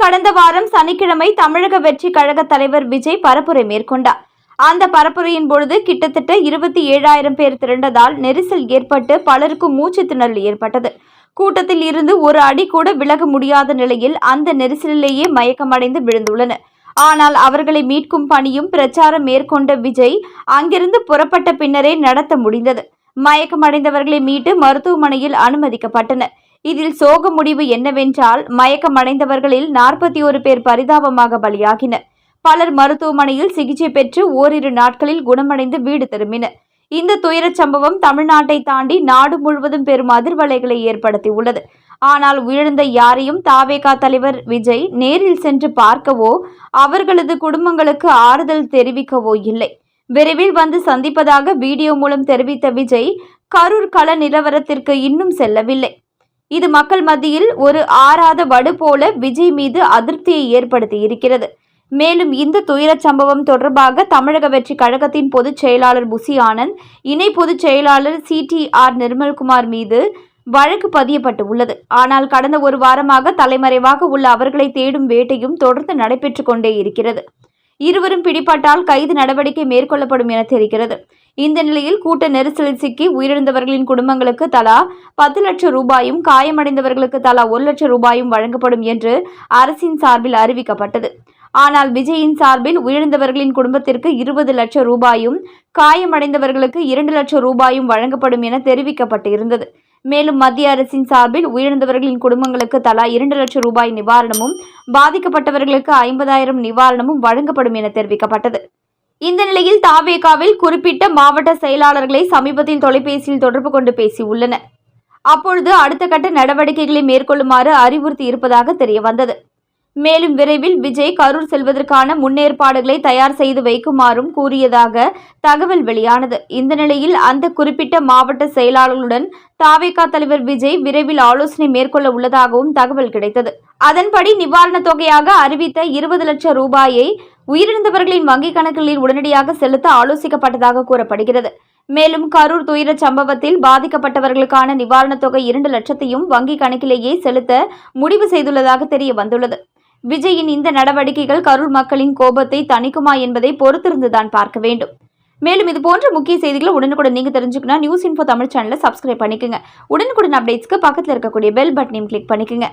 கடந்த வாரம் சனிக்கிழமை தமிழக வெற்றி கழக தலைவர் விஜய் பரப்புரை மேற்கொண்டார். அந்த பரப்புரையின் பொழுது கிட்டத்தட்ட இருபத்தி ஏழாயிரம் பேர் திரண்டதால் நெரிசல் ஏற்பட்டு பலருக்கும் மூச்சு திணறல் ஏற்பட்டது. கூட்டத்தில் இருந்து ஒரு அடி கூட விலக முடியாத நிலையில் அந்த நெரிசலிலேயே மயக்கமடைந்து விழுந்துள்ளனர். ஆனால் அவர்களை மீட்கும் பணியும் பிரச்சாரம் மேற்கொண்ட விஜய் அங்கிருந்து புறப்பட்ட பின்னரே நடத்த முடிந்தது. மயக்கமடைந்தவர்களை மீட்டு மருத்துவமனையில் அனுமதிக்கப்பட்டனர். இதில் சோக முடிவு என்னவென்றால் மயக்கமடைந்தவர்களில் நாற்பத்தி ஒரு பேர் பரிதாபமாக பலியாகினர். பலர் மருத்துவமனையில் சிகிச்சை பெற்று ஓரிரு நாட்களில் குணமடைந்து வீடு திரும்பினர். இந்த துயரச் சம்பவம் தமிழ்நாட்டை தாண்டி நாடு முழுவதும் பெரும் அதிர்வலைகளை ஏற்படுத்தியுள்ளது. ஆனால் உயிரிழந்த யாரையும் தாவேகா தலைவர் விஜய் நேரில் சென்று பார்க்கவோ அவர்களது குடும்பங்களுக்கு ஆறுதல் தெரிவிக்கவோ இல்லை. விரைவில் வந்து சந்திப்பதாக வீடியோ மூலம் தெரிவித்த விஜய் கரூர் கள நிலவரத்திற்கு இன்னும் செல்லவில்லை. இது மக்கள் மத்தியில் ஒரு ஆறாத வடு போல விஜய் மீது அதிருப்தியை ஏற்படுத்தி இருக்கிறது. மேலும் இந்த துயரச் சம்பவம் தொடர்பாக தமிழக வெற்றி கழகத்தின் பொதுச் செயலாளர் புசி ஆனந்த் இணை பொதுச் செயலாளர் சிடிஆர் நிர்மல்குமார் மீது வழக்கு பதியப்பட்டு உள்ளது. ஆனால் கடந்த ஒரு வாரமாக தலைமறைவாக உள்ள அவர்களை தேடும் வேட்டையும் தொடர்ந்து நடைபெற்றுக் கொண்டே இருக்கிறது. இருவரும் பிடிபட்டால் கைது நடவடிக்கை மேற்கொள்ளப்படும் என தெரிகிறது. இந்த நிலையில் கூட்ட நெரிசலில் சிக்கி உயிரிழந்தவர்களின் குடும்பங்களுக்கு தலா பத்து லட்சம் ரூபாயும் காயமடைந்தவர்களுக்கு தலா ஒரு லட்சம் ரூபாயும் வழங்கப்படும் என்று அரசின் சார்பில் அறிவிக்கப்பட்டது. ஆனால் விஜயின் சார்பில் உயிரிழந்தவர்களின் குடும்பத்திற்கு இருபது லட்சம் ரூபாயும் காயமடைந்தவர்களுக்கு இரண்டு லட்சம் ரூபாயும் வழங்கப்படும் என தெரிவிக்கப்பட்டு இருந்தது மேலும் மத்திய அரசின் சார்பில் உயிரிழந்தவர்களின் குடும்பங்களுக்கு தலா இரண்டு லட்சம் ரூபாய் நிவாரணமும் பாதிக்கப்பட்டவர்களுக்கு ஐம்பதாயிரம் நிவாரணமும் வழங்கப்படும் என தெரிவிக்கப்பட்டது. இந்த நிலையில் தாவேகாவில் குறிப்பிட்ட மாவட்ட செயலாளர்களை சமீபத்தில் தொலைபேசியில் தொடர்பு கொண்டு பேசியுள்ளனர். அப்பொழுது அடுத்த கட்ட நடவடிக்கைகளை மேற்கொள்ளுமாறு அறிவுறுத்தி இருப்பதாக தெரியவந்தது. மேலும் விரைவில் விஜய் கரூர் செல்வதற்கான முன்னேற்பாடுகளை தயார் செய்து வைக்குமாறும் கூறியதாக தகவல் வெளியானது. இந்த நிலையில் அந்த குறிப்பிட்ட மாவட்ட செயலாளர்களுடன் தாவேகா தலைவர் விஜய் விரைவில் ஆலோசனை மேற்கொள்ள உள்ளதாகவும் தகவல் கிடைத்தது. அதன்படி நிவாரணத் தொகையாக அறிவித்த இருபது லட்சம் ரூபாயை உயிரிழந்தவர்களின் வங்கிக் கணக்குகளில் உடனடியாக செலுத்த ஆலோசிக்கப்பட்டதாக கூறப்படுகிறது. மேலும் கரூர் துயர சம்பவத்தில் பாதிக்கப்பட்டவர்களுக்கான நிவாரணத் தொகை இரண்டு லட்சத்தையும் வங்கிக் கணக்கிலேயே செலுத்த முடிவு செய்துள்ளதாக தெரிய வந்துள்ளது. விஜயின் இந்த நடவடிக்கைகள் கரூர் மக்களின் கோபத்தை தணிக்குமா என்பதை பொறுத்திருந்துதான் பார்க்க வேண்டும். மேலும் இது போன்ற முக்கிய செய்திகளை உடனுக்குடன் நீங்க தெரிஞ்சுக்கணும் நியூஸ் இன்ஃபோ தமிழ் சேனலை சப்ஸ்கிரைப் பண்ணிக்கோங்க. உடனுக்குடன் அப்டேட்ஸ்க்கு பக்கத்தில் இருக்கக்கூடிய பெல் பட்டனையும் கிளிக் பண்ணிக்கோங்க.